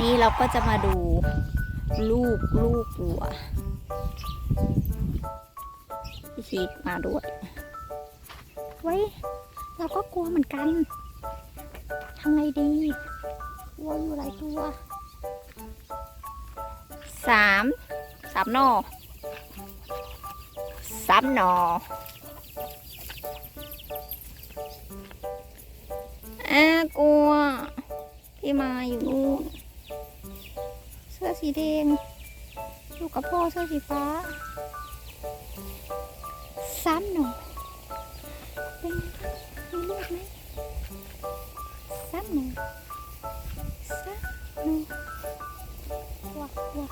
นี่เราก็จะมาดูลูกลูกวัวพี่ชีดมาด้วยเว้ยเราก็กลัวเหมือนกันทำไงดีวัวอยู่หลายตัวสามสามหนอสามหนออ่ากลัว พี่มาอยู่นู่นเสื้อสีแดงอยู่กับพ่อเสื้อสีฟ้า ซ้ำหนูเป็นมีลูกไหมซ้ำหนูซ้ำหนูว้าวว้าว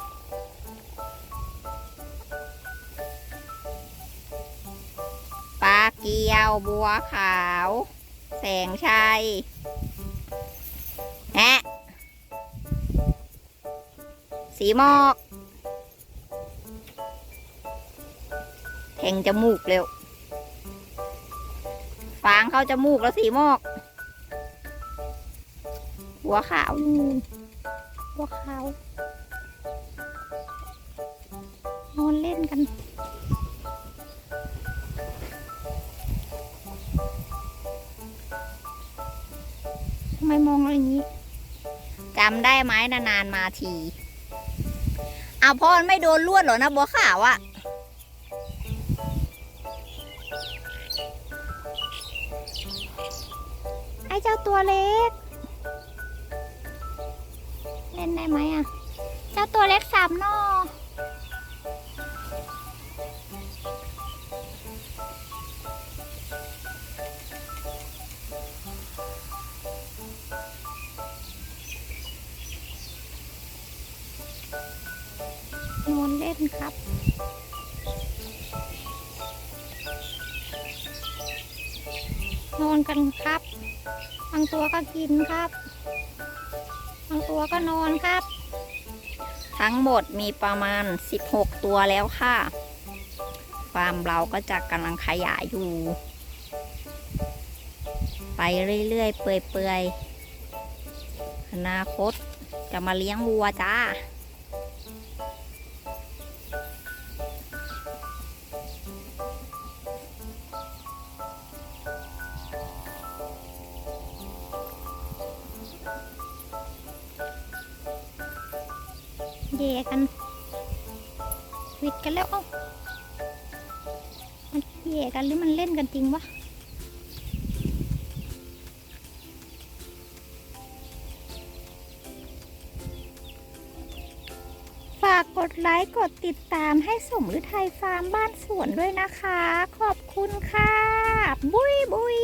ปลาเกียวบัวขาว แสงชัย สีหมอก แทงจมูกเร็ว ฟางเข้าจมูกแล้วสีหมอก หัวขาว หัวขาวนอนเล่นกันทำไมมองเรอย่างนี้จำได้ไหมนานๆมาที เอาพ่อไม่โดนลวดเหรอนะบัวขาวอะไอ้เจ้าตัวเล็ก เล่นได้ไหมอะเจ้าตัวเล็กสามนอ นอนเล่นครับนอนกันครับ บางตัวก็กินครับ บางตัวก็นอนครับ ทั้งหมดมีประมาณ 16 ตัวแล้วค่ะฟาร์มเราก็จะกำลังขยายอยู่ ไปเรื่อยๆ เปื่อยๆ อนาคตจะมาเลี้ยงวัวจ้า แย่กันวิดกันแล้วเอ้ามันแย่กันหรือมันเล่นกันจริงวะฝากกดไลค์กดติดตามให้สมฤทัยฟาร์มบ้านสวนด้วยนะคะ ขอบคุณค่ะ บุยบุย